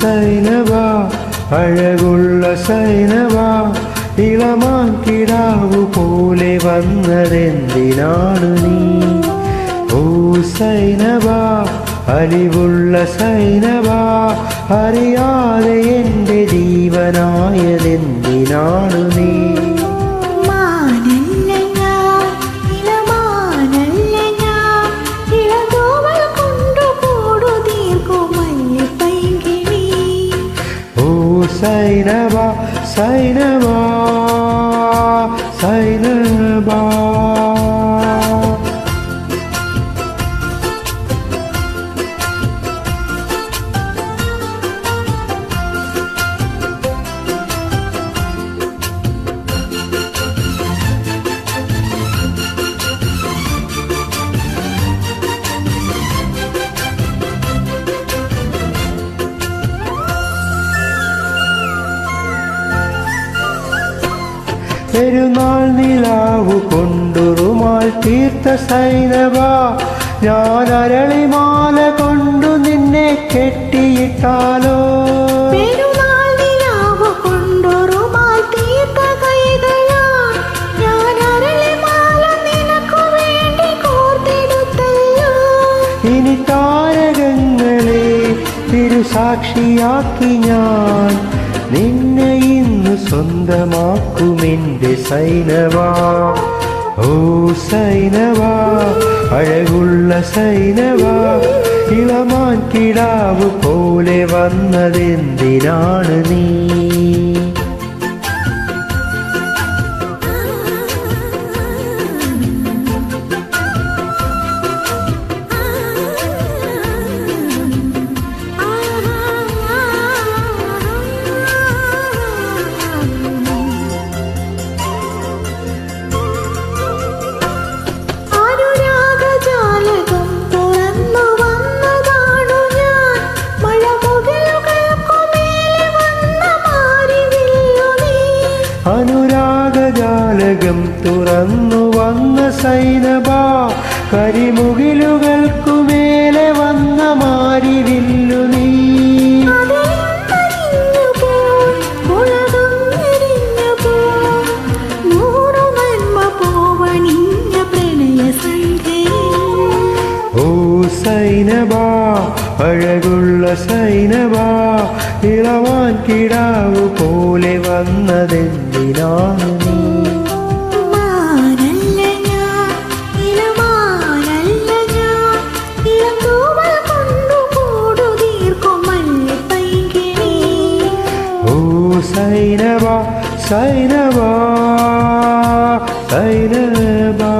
ಸೈನವಾ അഴകുള്ള സൈനവ ഇളമാൻ കിടാവു പോലെ വന്നതെന്തിനാണ് നീ? ഓ സൈനവ അലിവുള്ള സൈനവ അറിയാതെ എന്റെ ജീവനായതെന്തിനാണ് നീ? സൈനവ സൈനവ പെരുന്നാൾ നിലാവു കൊണ്ടുറുമാൾ തീർത്ത സൈനവ ഞാൻ അരളിമാല കൊണ്ടു നിന്നെ കെട്ടിയിട്ടാലോ. ഇനി താരകങ്ങളെ തിരുസാക്ഷിയാക്കി ഞാൻ നിന്നെ ഇന്ന് സ്വന്തമാക്കുമെന്റെ സൈനവാ. ഓ സൈനവാ അഴകുള്ള സൈനവാ. ഇളമാൻ കിടാവ് പോലെ വന്നതെന്തിനാണ് നീ? അനുരാഗജാലകം തുറന്നു വന്ന സൈനബ കരിമുകിലുകൾക്കു കരിമുകിലുകൾക്കുമേലെ വന്ന മാരിവില്ലു നീ. ഓ സൈനബാ അഴകുള്ള സൈനബാ ഇളവാൻ കിടാവ് പോലെ വന്നതെന്തിനാണ് ഓ സൈനബാ സൈനബാ സൈനബാ